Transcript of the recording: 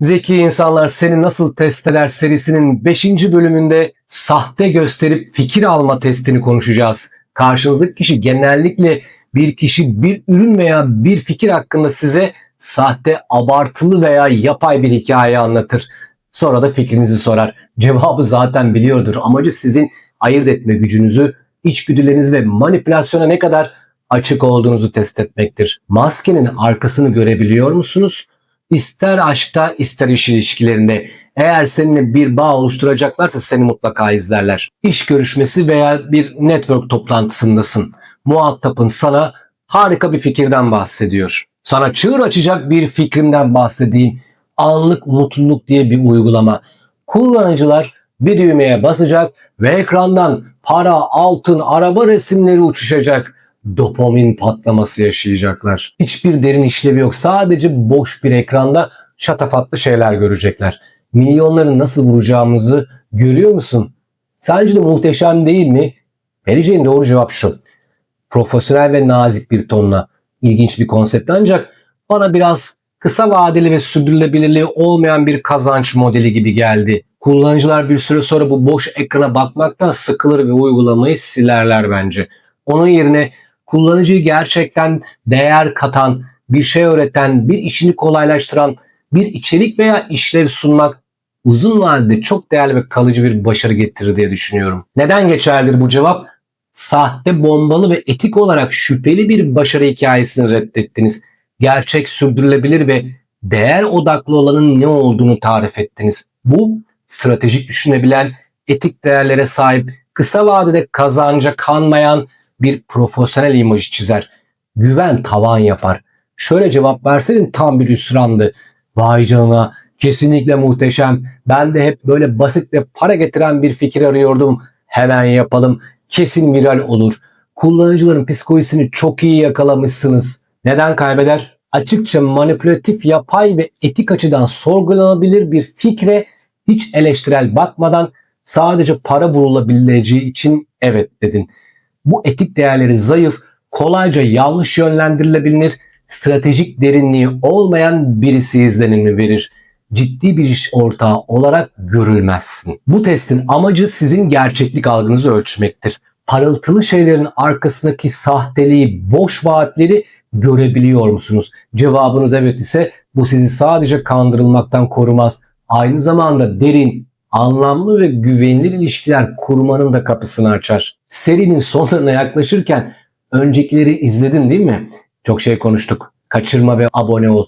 Zeki İnsanlar Seni Nasıl Test Eder serisinin 5. bölümünde sahte gösterip fikir alma testini konuşacağız. Karşınızdaki kişi genellikle bir kişi bir ürün veya bir fikir hakkında size sahte, abartılı veya yapay bir hikaye anlatır. Sonra da fikrinizi sorar. Cevabı zaten biliyordur. Amacı sizin ayırt etme gücünüzü, içgüdüleriniz ve manipülasyona ne kadar açık olduğunuzu test etmektir. Maskenin arkasını görebiliyor musunuz? İster aşkta ister iş ilişkilerinde eğer seninle bir bağ oluşturacaklarsa seni mutlaka izlerler. İş görüşmesi veya bir network toplantısındasın. Muhatapın sana harika bir fikirden bahsediyor. Sana çığır açacak bir fikrimden bahsedeyim. Anlık mutluluk diye bir uygulama. Kullanıcılar bir düğmeye basacak ve ekrandan para, altın, araba resimleri uçuşacak dopamin patlaması yaşayacaklar. Hiçbir derin işlevi yok. Sadece boş bir ekranda şatafatlı şeyler görecekler. Milyonları nasıl vuracağımızı görüyor musun? Sence de muhteşem değil mi? Vereceğin doğru cevap şu. Profesyonel ve nazik bir tonla. İlginç bir konsept ancak bana biraz kısa vadeli ve sürdürülebilirliği olmayan bir kazanç modeli gibi geldi. Kullanıcılar bir süre sonra bu boş ekrana bakmaktan sıkılır ve uygulamayı silerler bence. Onun yerine kullanıcıyı gerçekten değer katan, bir şey öğreten, bir işini kolaylaştıran bir içerik veya işlev sunmak uzun vadede çok değerli ve kalıcı bir başarı getirir diye düşünüyorum. Neden geçerlidir bu cevap? Sahte, bombalı ve etik olarak şüpheli bir başarı hikayesini reddettiniz. Gerçek, sürdürülebilir ve değer odaklı olanın ne olduğunu tarif ettiniz. Bu stratejik düşünebilen, etik değerlere sahip, kısa vadede kazanca kanmayan bir profesyonel imaj çizer. Güven tavan yapar. Şöyle cevap verseydin tam bir hüsrandı. Vay canına kesinlikle muhteşem. Ben de hep böyle basit ve para getiren bir fikir arıyordum. Hemen yapalım. Kesin viral olur. Kullanıcıların psikolojisini çok iyi yakalamışsınız. Neden kaybeder? Açıkça manipülatif, yapay ve etik açıdan sorgulanabilir bir fikre hiç eleştirel bakmadan sadece para vurulabileceği için evet dedin. Bu etik değerleri zayıf, kolayca yanlış yönlendirilebilir, stratejik derinliği olmayan birisi izlenimi verir. Ciddi bir iş ortağı olarak görülmezsin. Bu testin amacı sizin gerçeklik algınızı ölçmektir. Parıltılı şeylerin arkasındaki sahteliği, boş vaatleri görebiliyor musunuz? Cevabınız evet ise bu sizi sadece kandırılmaktan korumaz. Aynı zamanda derin, anlamlı ve güvenilir ilişkiler kurmanın da kapısını açar. Serinin sonlarına yaklaşırken öncekileri izledin değil mi? Çok şey konuştuk. Kaçırma ve abone ol.